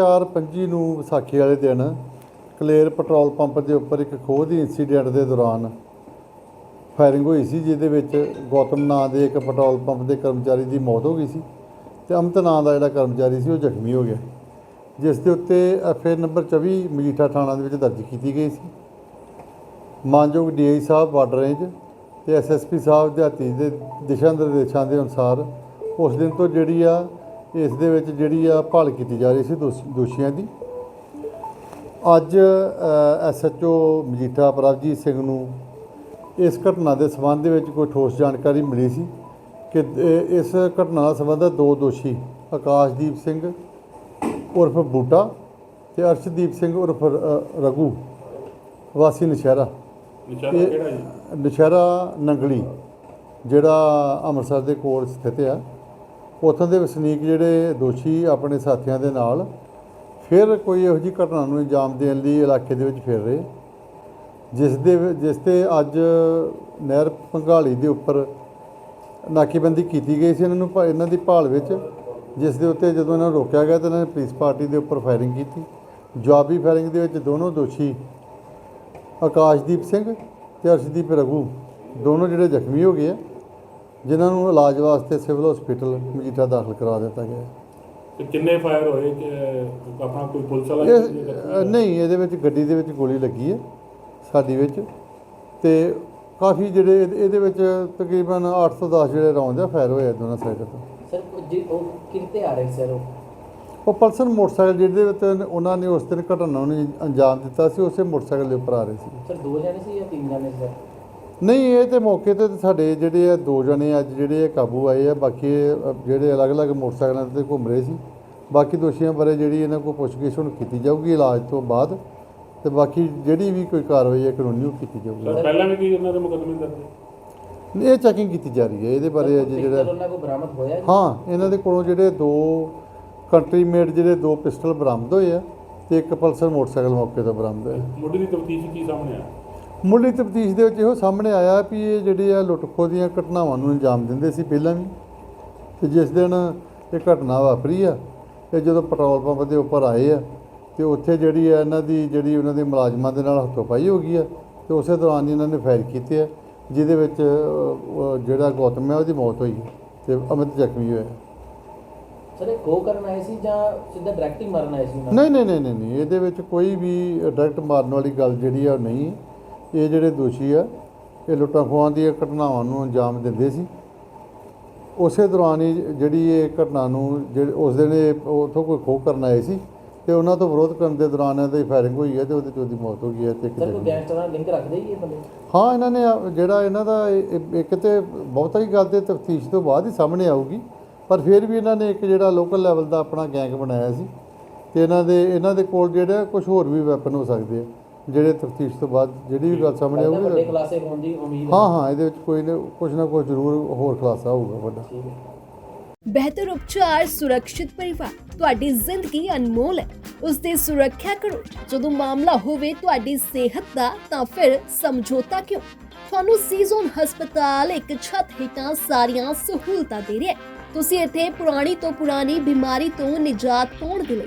4/25 ਨੂੰ ਵਿਸਾਖੀ ਵਾਲੇ ਦਿਨ ਕਲੇਰ ਪੈਟਰੋਲ ਪੰਪ ਦੇ ਉੱਪਰ ਇੱਕ ਖੋਹ ਦੀ ਇਨਸੀਡੈਂਟ ਦੇ ਦੌਰਾਨ ਫਾਇਰਿੰਗ ਹੋਈ ਸੀ, ਜਿਹਦੇ ਵਿੱਚ ਗੌਤਮ ਨਾਂ ਦੇ ਇੱਕ ਪੈਟਰੋਲ ਪੰਪ ਦੇ ਕਰਮਚਾਰੀ ਦੀ ਮੌਤ ਹੋ ਗਈ ਸੀ ਤੇ ਅਮਿਤ ਨਾਂ ਦਾ ਜਿਹੜਾ ਕਰਮਚਾਰੀ ਸੀ, ਉਹ ਜ਼ਖਮੀ ਹੋ ਗਿਆ। ਜਿਸ ਦੇ ਉੱਤੇ ਐਫਏ ਨੰਬਰ 24 ਮਜੀਠਾ ਥਾਣਾ ਦੇ ਵਿੱਚ ਦਰਜ ਕੀਤੀ ਗਈ ਸੀ। ਮਾਨਯੋਗ ਡੀਆਈ ਸਾਹਿਬ ਬਾਰਡਰ ਰੇਂਜ ਤੇ ਐਸਐਸਪੀ ਸਾਹਿਬ ਦਿਹਾਤੀ ਦੇ ਦਿਸ਼ਾ ਨਿਰਦੇਸ਼ਾਂ ਦੇ ਅਨੁਸਾਰ ਉਸ ਦਿਨ ਤੋਂ ਜਿਹੜੀ ਆ ਇਸ ਦੇ ਵਿੱਚ ਜਿਹੜੀ ਆ ਭਾਲ ਕੀਤੀ ਜਾ ਰਹੀ ਸੀ ਦੋਸ਼- ਦੋਸ਼ੀਆਂ ਦੀ। ਅੱਜ ਐਸਐਚਓ ਮਜੀਠਾ ਪ੍ਰਭਜੀਤ ਸਿੰਘ ਨੂੰ ਇਸ ਘਟਨਾ ਦੇ ਸਬੰਧ ਦੇ ਵਿੱਚ ਕੋਈ ਠੋਸ ਜਾਣਕਾਰੀ ਮਿਲੀ ਸੀ ਕਿ ਇਸ ਘਟਨਾ ਨਾਲ ਸੰਬੰਧਿਤ ਦੋ ਦੋਸ਼ੀ ਆਕਾਸ਼ਦੀਪ ਸਿੰਘ ਉਰਫ ਬੂਟਾ ਤੇ ਅਰਸ਼ਦੀਪ ਸਿੰਘ ਉਰਫ ਰ- ਰਘੂ ਵਾਸੀ ਨਸ਼ਹਿਰਾ। ਇਹ- ਕਿਹੜਾ ਜੀ? ਨਸ਼ਹਿਰਾ ਨੰਗਲੀ ਜਿਹੜਾ ਅੰਮ੍ਰਿਤਸਰ ਦੇ ਕੋਲ ਸਥਿਤ ਆ। ਉੱਥੋਂ ਦੇ ਵਸਨੀਕ ਜਿਹੜੇ ਦੋਸ਼ੀ ਆਪਣੇ ਸਾਥੀਆਂ ਦੇ ਨਾਲ ਫਿਰ ਕੋਈ ਇਹੋ ਜਿਹੀ ਘਟਨਾ ਨੂੰ ਅੰਜਾਮ ਦੇਣ ਲਈ ਇਲਾਕੇ ਦੇ ਵਿੱਚ ਫਿਰ ਰਹੇ। ਜਿਸ ਦੇ ਜਿਸ ਤੇ ਅੱਜ ਨਹਿਰ ਪੰਘਾਲੀ ਦੇ ਉੱਪਰ ਨਾਕੇਬੰਦੀ ਕੀਤੀ ਗਈ ਸੀ। ਇਹਨਾਂ ਨੂੰ ਭਾ- ਇਹਨਾਂ ਦੀ ਭਾਲ ਵਿੱਚ ਜਿਸ ਦੇ ਉੱਤੇ ਜਦੋਂ ਇਹਨਾਂ ਨੂੰ ਰੋਕਿਆ ਗਿਆ ਤਾਂ ਇਹਨਾਂ ਨੇ ਪੁਲਿਸ ਪਾਰਟੀ ਦੇ ਉੱਪਰ ਫਾਇਰਿੰਗ ਕੀਤੀ। ਜਵਾਬੀ ਫਾਇਰਿੰਗ ਦੇ ਵਿੱਚ ਦੋਨੋਂ ਦੋਸ਼ੀ ਆਕਾਸ਼ਦੀਪ ਸਿੰਘ ਤੇ ਅਰਸ਼ਦੀਪ ਰਘੂ, ਦੋਨੋਂ ਜਿਹੜੇ ਜ਼ਖਮੀ ਹੋ ਗਏ ਆ। ਜਿਨ੍ਹਾਂ ਨੂੰ ਇਲਾਜ ਵਾਸਤੇ ਸਿਵਲ ਹਸਪੀਟਲ ਮਜੀਠਾ ਦਾਖਲ ਕਰਾ ਦਿੱਤਾ ਗਿਆ। ਤੇ ਕਿੰਨੇ ਫਾਇਰ ਹੋਏ ਕਿ ਆਪਣਾ ਕੋਈ ਪੁਲਿਸ ਵਾਲਾ ਇਹ ਨਹੀਂ ਇਹਦੇ ਵਿੱਚ ਗੱਡੀ ਦੇ ਵਿੱਚ ਗੋਲੀ ਲੱਗੀ ਹੈ ਸਾਡੀ ਵਿੱਚ। ਤੇ ਕਾਫੀ ਜਿਹੜੇ ਇਹਦੇ- ਇਹਦੇ ਵਿੱਚ ਤਕਰੀਬਨ 8 ਤੋਂ 10 ਜਿਹੜੇ ਰੌਂਦ ਆ ਫਾਇਰ ਹੋਏ ਆ ਦੋਨਾਂ ਸਾਈਡਾਂ ਤੋਂ। ਸਰ ਉਹ ਜੀ ਉਹ ਆ ਰਹੇ ਸਰ ਉਹ? ਉਹ ਪਲਸਰ ਮੋਟਰਸਾਈਕਲ ਜਿਹਦੇ ਵਿੱਚ ਉਹਨਾਂ ਨੇ ਉਸ ਦਿਨ ਘਟਨਾ ਨੂੰ ਅੰਜਾਮ ਦਿੱਤਾ ਸੀ ਉਸੇ ਮੋਟਰਸਾਈਕਲ ਦੇ ਉੱਪਰ ਆ ਰਹੇ ਸੀ। ਸਰ ਦੋ ਜਣੇ ਸੀ ਜਾਂ ਤਿੰਨ ਜਣੇ ਸਰ? ਨਹੀਂ ਇਹ ਤੇ ਮੌਕੇ ਤੇ ਸਾਡੇ ਜਿਹੜੇ ਆ ਦੋ ਜਣੇ ਅੱਜ ਜਿਹੜੇ ਆ ਕਾਬੂ ਆਏ ਆ ਬਾਕੀ ਜਿਹੜੇ ਅਲੱਗ-ਅਲੱਗ ਮੋਟਰਸਾਈਕਲਾਂ ਤੇ ਘੁੰਮ ਰਹੇ ਸੀ। ਬਾਕੀ ਦੋਸ਼ੀਆਂ ਬਾਰੇ ਜਿਹੜੀ ਇਹਨਾਂ ਕੋਲ ਪੁੱਛਗਿੱਛ ਹੁਣ ਕੀਤੀ ਜਾਊਗੀ ਇਲਾਜ ਤੋਂ ਬਾਅਦ ਤੇ ਬਾਕੀ ਜਿਹੜੀ ਵੀ ਕੋਈ ਕਾਰਵਾਈ ਹੈ ਕਾਨੂੰਨੀ ਉਹ ਕੀਤੀ ਜਾਊਗੀ। ਪਹਿਲਾਂ ਵੀ ਕੀ ਉਹਨਾਂ ਦੇ ਮੁਕੱਦਮੇ ਦਰਜ ਇਹ ਚੈਕਿੰਗ ਕੀਤੀ ਜਾ ਰਹੀ ਹੈ ਇਹਦੇ ਬਾਰੇ ਅਜੇ ਜਿਹੜਾ ਉਹਨਾਂ ਕੋਲ ਬਰਾਮਦ ਹੋਇਆ ਜੀ? ਹਾਂ ਇਹਨਾਂ ਦੇ ਕੋਲੋਂ ਜਿਹੜੇ ਦੋ ਕੰਟਰੀ ਮੇਡ ਜਿਹੜੇ ਦੋ ਪਿਸਟਲ ਬਰਾਮਦ ਹੋਏ ਆ ਤੇ ਇੱਕ ਪਲਸਰ ਮੋਟਰਸਾਈਕਲ ਮੌਕੇ ਤੋਂ ਬਰਾਮਦ ਹੋਇਆ। ਮੁੱਢਲੀ ਦੀ ਤਫਤੀਸ਼ ਕੀ ਸਾਹਮਣੇ ਆ ਮੁੱਢਲੀ ਤਫਤੀਸ਼ ਦੇ ਵਿੱਚ ਇਹੋ ਸਾਹਮਣੇ ਆਇਆ ਵੀ ਇਹ ਜਿਹੜੇ ਆ ਲੁੱਟ-ਖੋਹ ਦੀਆਂ ਘਟਨਾਵਾਂ ਨੂੰ ਅੰਜਾਮ ਦਿੰਦੇ ਸੀ ਪਹਿਲਾਂ ਵੀ। ਤੇ ਜਿਸ ਦਿਨ ਇਹ ਘਟਨਾ ਵਾਪਰੀ ਆ ਇਹ ਜਦੋਂ ਪੈਟਰੋਲ ਪੰਪ ਦੇ ਉੱਪਰ ਆਏ ਆ ਤੇ ਉੱਥੇ ਜਿਹੜੀ ਆ ਇਹਨਾਂ ਦੀ ਜਿਹੜੀ ਉਹਨਾਂ ਦੇ ਮੁਲਾਜ਼ਮਾਂ ਦੇ ਨਾਲ ਹੱਥੋਂ-ਪਾਈ ਹੋ ਗਈ ਆ ਤੇ ਉਸੇ ਦੌਰਾਨ ਹੀ ਇਹਨਾਂ ਨੇ ਫਾਇਰ ਕੀਤੇ ਆ ਜਿਹਦੇ ਵਿੱਚ ਜਿਹੜਾ ਗੌਤਮ ਹੈ ਉਹਦੀ ਮੌਤ ਹੋਈ ਤੇ ਅਮਿਤ ਜ਼ਖਮੀ ਹੋਇਆ। ਸਰ ਇਹ ਕੋ ਕਰਨ ਆਏ ਸੀ ਜਾਂ ਸਿੱਧਾ ਡਾਇਰੈਕਟ ਹੀ ਮਾਰਨ ਆਏ ਸੀ? ਨਹੀਂ ਨਹੀਂ ਨਹੀਂ ਨਹੀਂ ਇਹਦੇ ਵਿੱਚ ਕੋਈ ਵੀ ਡਾਇਰੈਕਟ ਮਾਰਨ ਵਾਲੀ ਗੱਲ ਜਿਹੜੀ ਆ ਨਹੀਂ। ਇਹ ਜਿਹੜੇ ਦੋਸ਼ੀ ਆ ਇਹ ਲੁੱਟਾਂ ਖੋਹਾਂ ਦੀਆਂ ਘਟਨਾਵਾਂ ਨੂੰ ਅੰਜਾਮ ਦਿੰਦੇ ਸੀ ਉਸੇ ਦੌਰਾਨ ਹੀ ਜਿਹੜੀ ਇਹ ਘਟਨਾ ਨੂੰ ਜਿਹੜੇ ਉਸ ਦਿਨ ਇਹ ਉੱਥੋਂ ਕੋਈ ਖੋਹ ਕਰਨ ਆਏ ਸੀ ਤੇ ਉਹਨਾਂ ਤੋਂ ਵਿਰੋਧ ਕਰਨ ਦੇ ਦੌਰਾਨ ਇਹਨਾਂ ਦੀ ਫਾਇਰਿੰਗ ਹੋਈ ਹੈ ਤੇ ਉਹਦੇ 'ਚ ਉਹਦੀ ਮੌਤ ਹੋ ਗਈ ਹੈ ਤੇ ਇੱਕ ਸਰ ਕੋਈ ਜ਼ਖਮੀ। ਗੈਂਗਸਟਰ ਨਾਲ ਲਿੰਕ ਰੱਖਦੇ ਹੀ ਇਹ ਬੰਦੇ ਹਾਂ ਇਹਨਾਂ ਨੇ ਜਿਹੜਾ ਇਹਨਾਂ ਦਾ ਇੱਕ ਤੇ ਬਹੁਤਾ ਹੀ ਗੱਲ ਤੇ ਤਫਤੀਸ਼ ਤੋਂ ਬਾਅਦ ਹੀ ਸਾਹਮਣੇ ਆਊਗੀ ਪਰ ਫਿਰ ਵੀ ਇਹਨਾਂ ਨੇ ਇੱਕ ਜਿਹੜਾ ਲੋਕਲ ਲੈਵਲ ਦਾ ਆਪਣਾ ਗੈਂਗ ਬਣਾਇਆ ਸੀ ਤੇ ਇਹਨਾਂ ਦੇ ਇਹਨਾਂ ਦੇ ਕੋਲ ਜਿਹੜਾ ਕੁਝ ਹੋਰ ਵੀ ਵੈਪਨ ਹੋ ਸਕਦੇ ਆ ਜਿਹੜੇ ਤਫਤੀਸ਼ ਤੋਂ ਬਾਅਦ ਜਿਹੜੀ ਵੀ ਗੱਲ ਸਾਹਮਣੇ ਲੱਗਦਾ ਵੱਡੇ ਆਊਗੀ ਕਲਾਸੇ ਹੋਣ ਦੀ ਉਮੀਦ ਹੈ। ਹਾਂ ਹਾਂ ਇਹਦੇ ਵਿੱਚ ਕੋਈ ਨਾ ਕੁਝ ਨਾ ਕੁਝ ਜ਼ਰੂਰ ਹੋਰ ਖੁਲਾਸਾ ਹੋਊਗਾ ਵੱਡਾ। ਠੀਕ ਹੈ। ਬਿਹਤਰ ਉਪਚਾਰ ਸੁਰੱਖਿਅਤ ਪਰਿਵਾਰ ਤੁਹਾਡੀ ਜ਼ਿੰਦਗੀ ਅਨਮੋਲ ਹੈ। ਉਸ ਦੀ ਸੁਰੱਖਿਆ ਕਰੋ। ਜਦੋਂ ਮਾਮਲਾ ਹੋਵੇ ਤੁਹਾਡੀ ਸਿਹਤ ਦਾ ਤਾਂ ਫਿਰ ਸਮਝੌਤਾ ਕਿਉਂ? ਤੁਹਾਨੂੰ ਸੀਜ਼ਨ ਹਸਪਤਾਲ ਇੱਕ ਛੱਤ ਹੇਠਾਂ ਸਾਰੀਆਂ ਸਹੂਲਤਾਂ ਦੇ ਰਿਹਾ ਹੈ। ਤੁਸੀਂ ਇੱਥੇ ਪੁਰਾਣੀ ਤੋਂ ਪੁਰਾਣੀ ਬਿਮਾਰੀ ਤੋਂ ਨਿਜਾਤ ਪਾਉਣ ਦੇ ਲਈ